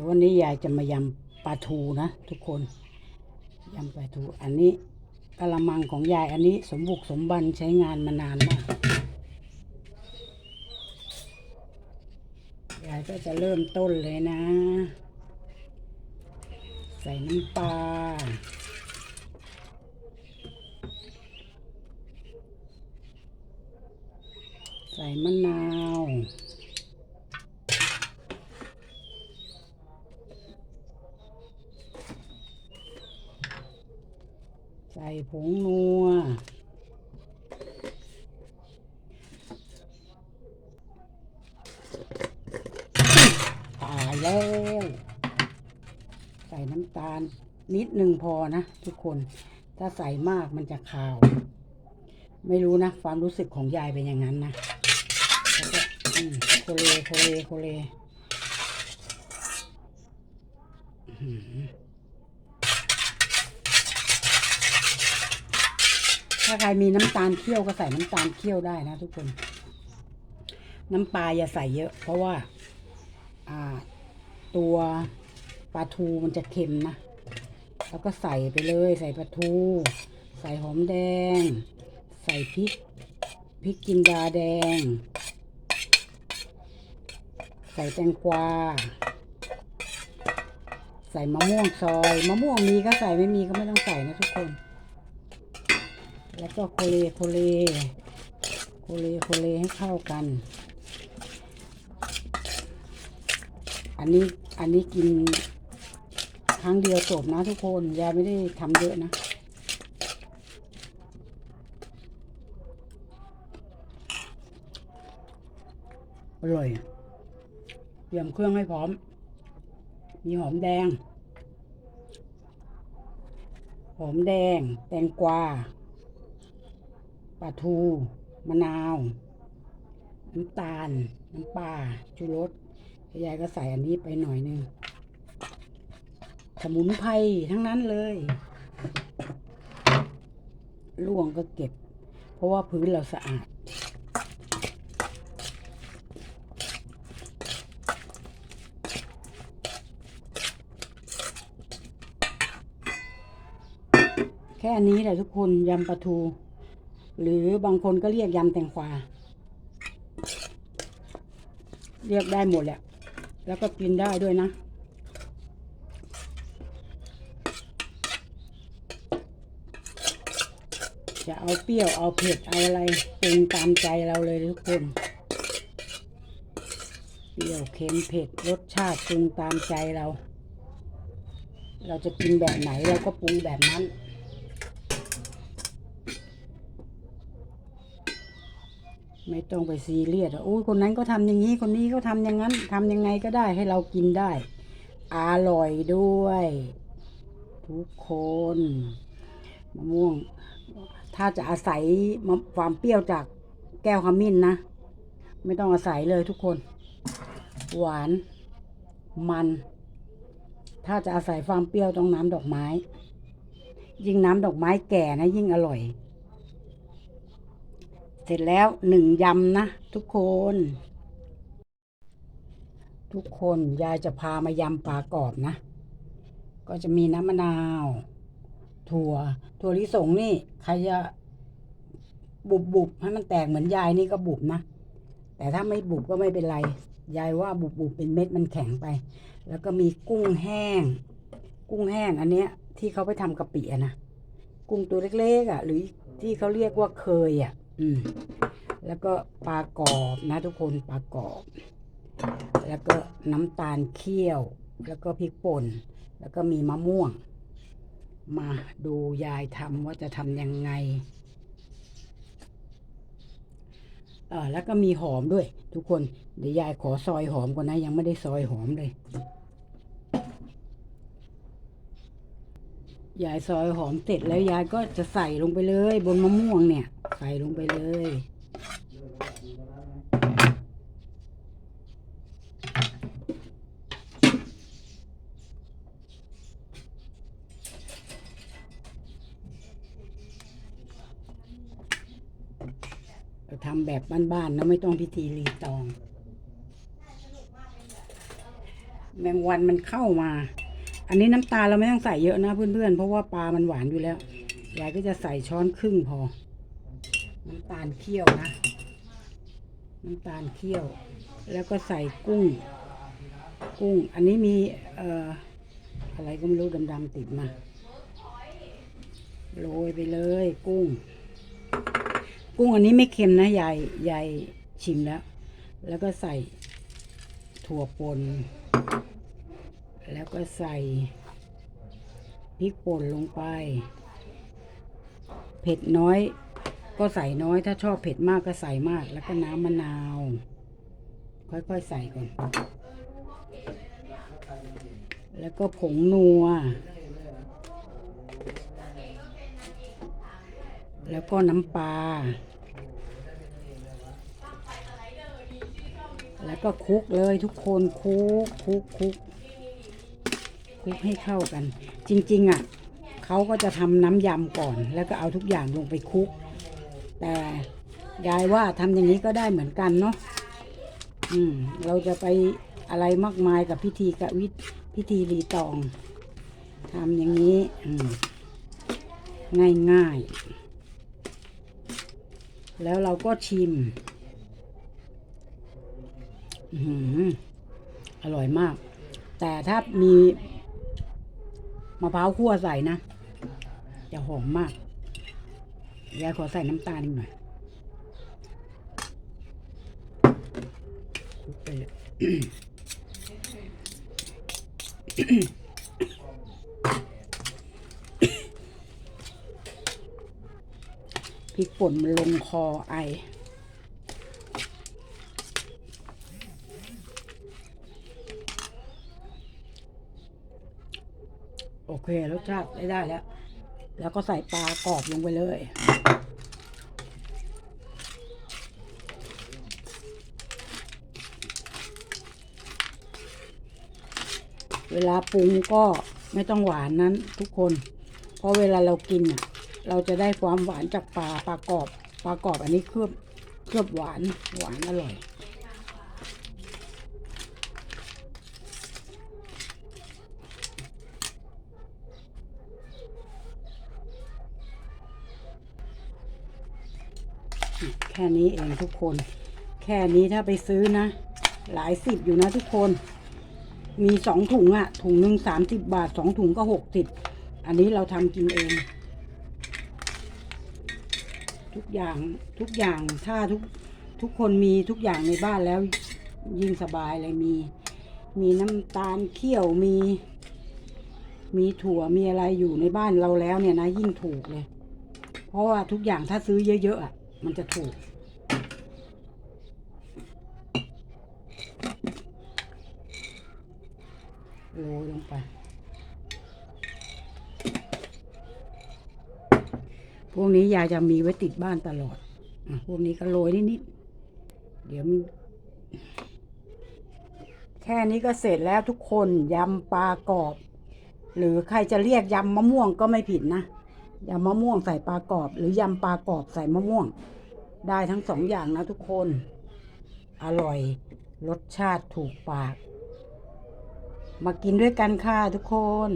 ดี๋ยววันนี้ยายจะมายำปลาทูนะ ทุกคนยำปลาทูอันนี้กะละมังของยายอันนี้สมบุกสมบันใช้งานมานานมากยายก็จะเริ่มต้นเลยนะ ใส่น้ำปลาใส่มะนาว ส่ผงนัว ตายแล้ว ใส่น้ำตาลนิดหนึ่งพอนะทุกคน ถ้าใส่มากมันจะคาว ไม่รู้นะ ความรู้สึกของยายเป็นอย่างนั้นนะโคเลโคเลโคเลอือหือ ถ้าใครมีน้ำตาลเคี่ยวก็ใส่น้ำตาลเคี่ยวได้นะทุกคน น้ำปลาอย่าใส่เยอะ เพราะว่า อ่า ตัวปลาทูมันจะเค็มนะ แล้วก็ใส่ไปเลย ใส่ปลาทู ใส่หอมแดง ใส่พริก พริกจินดาแดง ใส่แตงกวา ใส่มะม่วงซอย มะม่วงมีก็ใส่ไม่มีก็ไม่ต้องใส่นะทุกคน แล้วก็โคเลโคเลโคเลโคเลให้เข้ากัน อันนี้อันนี้กินครั้งเดียวจบนะทุกคนยายไม่ได้ทำเยอะนะอร่อยเตรียมเครื่องให้พร้อม มีหอมแดง หอมแดง แตงกวา ปลาทู มะนาว น้ำตาล น้ำปลาชูรสยายก็ใส่อันนี้ไปหน่อยหนึงสมุนไพรทั้งนั้นเลยล่วงก็เก็บ เพราะว่าพื้นเราสะอาด แค่อันนี้แหละทุกคนยำปลาทู หรือบางคนก็เรียกยำแตงกวาเรียกได้หมดแหละ แล้วก็กินได้ด้วยนะ จะเอาเปรี้ยวเอาเผ็ด เอาอะไรปรุงตามใจเราเลยทุกคน เปรี้ยวเค็มเผ็ดรสชาติปรุงตามใจเรา เราจะกินแบบไหนเราก็ปรุงแบบนั้น ไม่ต้องไปซีเรียสว่าโอ้คนนั้นก็ทำอย่างนี้คนนี้ก็ทำอย่างนั้นทำยังไงก็ได้ให้เรากินได้ อร่อยด้วย ทุกคนมะม่วง ถ้าจะอาศัยความเปรี้ยวจากแก้วขมิ้นนะ ไม่ต้องอาศัยเลยทุกคน หวานมัน ถ้าจะอาศัยความเปรี้ยวต้องน้ำดอกไม้ ยิ่งน้ำดอกไม้แก่นะยิ่งอร่อย ร็จแล้วหนึ่งยำนะทุกคน ทุกคนยายจะพามายำปลากรอบนะ ก็จะมีน้ำมะนาว ถั่ว ถั่วลิสงนี่ใครจะบุบบุบให้มันแตกเหมือนยายนี่ก็บุบนะ แต่ถ้าไม่บุบก็ไม่เป็นไร ยายว่าบุบบุบเป็นเม็ดมันแข็งไป แล้วก็มีกุ้งแห้ง กุ้งแห้งอันเนี้ย ที่เขาไปทำกะปิอะนะ กุ้งตัวเล็กๆอะ หรือที่เขาเรียกว่าเคยอะ อืมแล้วก็ปลากรอบนะทุกคนปลากรอบ แล้วก็น้ำตาลเคี่ยว แล้วก็พริกป่น แล้วก็มีมะม่วง มาดูยายทำว่าจะทำยังไงเออแล้วก็มีหอมด้วย ทุกคนเดี๋ยวยายขอซอยหอมก่อนนะยังไม่ได้ซอยหอมเลย ยายซอยหอมเสร็จแล้วยายก็จะใส่ลงไปเลย บนมะม่วงเนี่ย ใส่ลงไปเลยเราทำแบบบ้านๆนะไม่ต้องพิธีรีตอง แมงวันมันเข้ามา อันนี้น้ำตาลเราไม่ต้องใส่เยอะนะเพื่อนๆ เพราะว่าปลามันหวานอยู่แล้ว ยายก็จะใส่ช้อนครึ่งพอ น้ำตาลเคี่ยวนะ น้ำตาลเคี่ยว แล้วก็ใส่กุ้ง กุ้ง อันนี้มีเอ่ออะไรก็ไม่รู้ดำๆติดมา โรยไปเลยกุ้ง กุ้งอันนี้ไม่เค็มนะยายยายชิมแล้ว แล้วก็ใส่ถั่วป่น แล้วก็ใส่พริกป่นลงไป เผ็ดน้อย ก็ใส่น้อย ถ้าชอบเผ็ดมากก็ใส่มาก แล้วก็น้ำมะนาว ค่อยๆใส่ก่อน แล้วก็ผงนัว แล้วก็น้ำปลา แล้วก็คลุกเลยทุกคนคลุกคลุกคลุก คลุกให้เข้ากัน จริง ๆ อะเขาก็จะทำน้ำยำก่อน แล้วก็เอาทุกอย่างลงไปคลุก แต่ยายว่าทำอย่างนี้ก็ได้เหมือนกันเนาะอืม เราจะไปอะไรมากมายกับพิธีกับวิพิธีรีตองทำอย่างนี้อืมง่ายๆแล้วเราก็ชิมอื้อหืออร่อยมาก แต่ถ้ามี มะพร้าวคั่วใส่นะ จะหอมมากยายขอใส่น้ำตาลนิดหน่อยไปเลยพริกป่นมันลงคอไอ โอเครสชาติได้ได้แล้ว แล้วก็ใส่ปลากรอบลงไปเลย เวลาปรุงก็ไม่ต้องหวานนั้นทุกคน เพราะเวลาเรากินอะเราจะได้ความหวานจากปลาปลากรอบปลากรอบอันนี้เคลือบเคลือบหวานหวานอร่อย แค่นี้เองทุกคน แค่นี้ถ้าไปซื้อนะ หลายสิบอยู่นะทุกคน มีสองถุงอะถุงหนึ่งสามสิบบาทสองถุงก็หกสิบอันนี้เราทำกินเอง ทุกอย่างทุกอย่างถ้าทุกทุกคนมีทุกอย่างในบ้านแล้วยิ่งสบายเลยมี มีน้ำตาลเคี่ยวมี มีถั่วมีอะไรอยู่ในบ้านเราแล้วเนี่ยนะยิ่งถูกเลย เพราะว่าทุกอย่างถ้าซื้อเยอะๆอะมันจะถูก โรยลงไป พวกนี้ยายจะมีไว้ติดบ้านตลอดอพวกนี้ก็โรยนิดๆ เดี๋ยวมันแค่นี้ก็เสร็จแล้วทุกคนยำปลากรอบ หรือใครจะเรียกยำมะม่วงก็ไม่ผิดนะยำมะม่วงใส่ปลากรอบ หรือยำปลากรอบใส่มะม่วง ได้ทั้งสองอย่างนะทุกคน อร่อย รสชาติถูกปาก มากินด้วยกันค่ะทุกคน